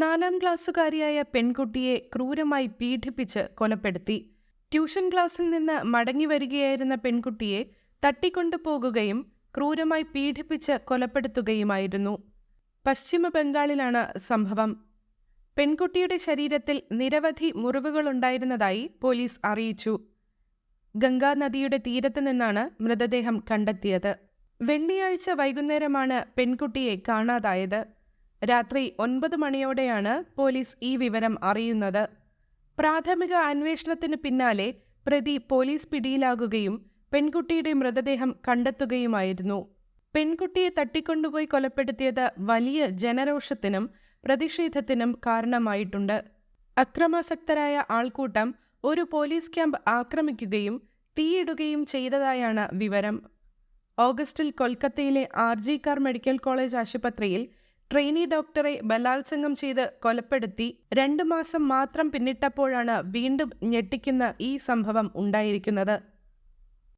നാലാം ക്ലാസ്സുകാരിയായ പെൺകുട്ടിയെ ക്രൂരമായി പീഡിപ്പിച്ച് കൊലപ്പെടുത്തി. ട്യൂഷൻ ക്ലാസ്സിൽ നിന്ന് മടങ്ങി വരികയായിരുന്ന പെൺകുട്ടിയെ തട്ടിക്കൊണ്ടുപോകുകയും ക്രൂരമായി പീഡിപ്പിച്ച് കൊലപ്പെടുത്തുകയുമായിരുന്നു. പശ്ചിമ ബംഗാളിലാണ് സംഭവം. പെൺകുട്ടിയുടെ ശരീരത്തിൽ നിരവധി മുറിവുകളുണ്ടായിരുന്നതായി പോലീസ് അറിയിച്ചു. ഗംഗാ നദിയുടെ തീരത്ത് നിന്നാണ് മൃതദേഹം കണ്ടെത്തിയത്. വെള്ളിയാഴ്ച വൈകുന്നേരമാണ് പെൺകുട്ടിയെ കാണാതായത്. രാത്രി ഒൻപത് മണിയോടെയാണ് പോലീസ് ഈ വിവരം അറിയുന്നത്. പ്രാഥമിക അന്വേഷണത്തിന് പിന്നാലെ പ്രതി പോലീസ് പിടിയിലാകുകയും പെൺകുട്ടിയുടെ മൃതദേഹം കണ്ടെത്തുകയുമായിരുന്നു. പെൺകുട്ടിയെ തട്ടിക്കൊണ്ടുപോയി കൊലപ്പെടുത്തിയത് വലിയ ജനരോഷത്തിനും പ്രതിഷേധത്തിനും കാരണമായിട്ടുണ്ട്. അക്രമാസക്തരായ ആൾക്കൂട്ടം ഒരു പോലീസ് ക്യാമ്പ് ആക്രമിക്കുകയും തീയിടുകയും ചെയ്തതായാണ് വിവരം. ഓഗസ്റ്റിൽ കൊൽക്കത്തയിലെ R G Kar medical college ആശുപത്രിയിൽ ട്രെയിനി ഡോക്ടറെ ബലാത്സംഗം ചെയ്ത് കൊലപ്പെടുത്തി രണ്ടു മാസം മാത്രം പിന്നിട്ടപ്പോഴാണ് വീണ്ടും ഞെട്ടിക്കുന്ന ഈ സംഭവം ഉണ്ടായിരിക്കുന്നത്.